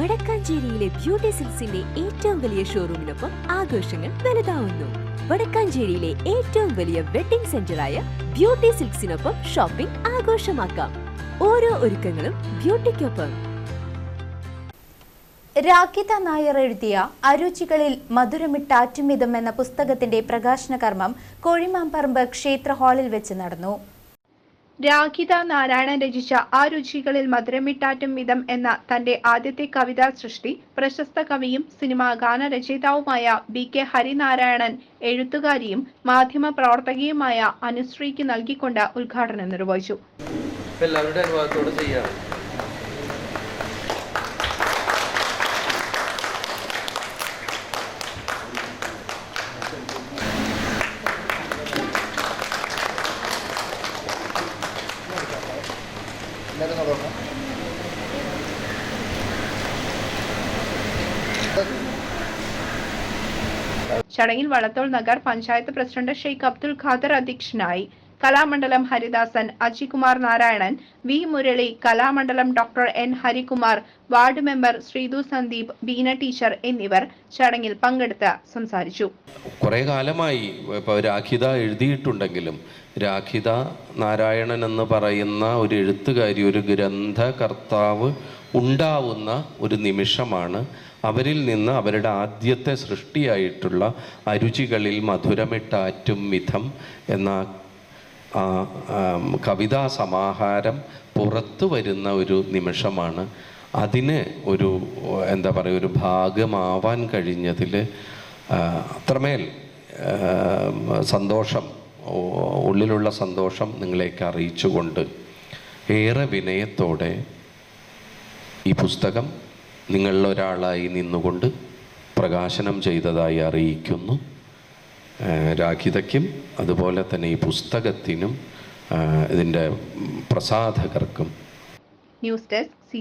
വടക്കാഞ്ചേരിയിലെ beauty സിൽസിന്റെ ഏറ്റവും വലിയ ഷോറൂമിനൊപ്പം ആഘോഷങ്ങൾ വലുതാവുന്നു. വടക്കാഞ്ചേരിയിലെ ഏറ്റവും വലിയ വെഡിംഗ് സെന്ററായ ബ്യൂട്ടി സിൽക്സിനൊപ്പം ഷോപ്പിംഗ് ആഘോഷമാക്കാം. ഓരോ ഒരുക്കങ്ങളും ബ്യൂട്ടിക്കൊപ്പം രാഖിത നായർ എഴുതിയ അരുചികളിൽ മധുരമിട്ടാറ്റുമിതം എന്ന പുസ്തകത്തിന്റെ പ്രകാശന കർമ്മം കോഴിമാമ്പറമ്പ് ക്ഷേത്ര ഹാളിൽ വെച്ച് നടന്നു. രാഖിത നാരായണൻ രചിച്ച ആ രുചികളിൽ മധുരമിട്ടാറ്റും വിധം എന്ന തന്റെ ആദ്യത്തെ കവിതാ സൃഷ്ടി പ്രശസ്ത കവിയും സിനിമാ ഗാനരചയിതാവുമായ ബി കെ ഹരിനാരായണൻ എഴുത്തുകാരിയും മാധ്യമ പ്രവർത്തകയുമായ അനുശ്രീക്ക് നൽകിക്കൊണ്ട് ഉദ്ഘാടനം നിർവഹിച്ചു. അനുഭവത്തോടെ ചെയ്യാം. ചടങ്ങിൽ വളത്തോൾ നഗർ പഞ്ചായത്ത് പ്രസിഡന്റ് ഷെയ്ഖ് അബ്ദുൽ ഖാദർ അധ്യക്ഷനായി Kalamandalam Haridasan Ajikumar Narayanan V Murali Kalamandalam doctor N Harikumar ward member Sreethu Sandeep Beena teacher എന്നിവർ ചടങ്ങിൽ പങ്കെടുത്ത് സംസാരിച്ചു. കുറെ കാലമായി രാഖിത എഴുതിയിട്ടുണ്ടെങ്കിലും രാഖിത നാരായണൻ എന്ന് പറയുന്ന ഒരു എഴുത്തുകാരി ഒരു ഗ്രന്ഥകർത്താവ് ഉണ്ടാവുന്ന ഒരു നിമിഷമാണ് അവരിൽ നിന്ന് അവരുടെ ആദ്യത്തെ സൃഷ്ടിയായിട്ടുള്ള അരുചികളിൽ മധുരമിട്ടാറ്റും വിധം എന്ന കവിതാ സമാഹാരം പുറത്തു വരുന്ന ഒരു നിമിഷമാണ്. അതിന് ഒരു എന്താ പറയുക ഒരു ഭാഗമാവാൻ കഴിഞ്ഞതിൽ അത്രമേൽ സന്തോഷം ഉള്ളിലുള്ള സന്തോഷം നിങ്ങളേക്ക് അറിയിച്ചുകൊണ്ട് ഏറെ വിനയത്തോടെ ഈ പുസ്തകം നിങ്ങളിലൊരാളായി നിന്നുകൊണ്ട് പ്രകാശനം ചെയ്തതായി അറിയിക്കുന്നു. രാഖിതയ്ക്കും അതുപോലെ തന്നെ ഈ പുസ്തകത്തിനും ഇതിന്റെ പ്രസാധകർക്കും. News desk C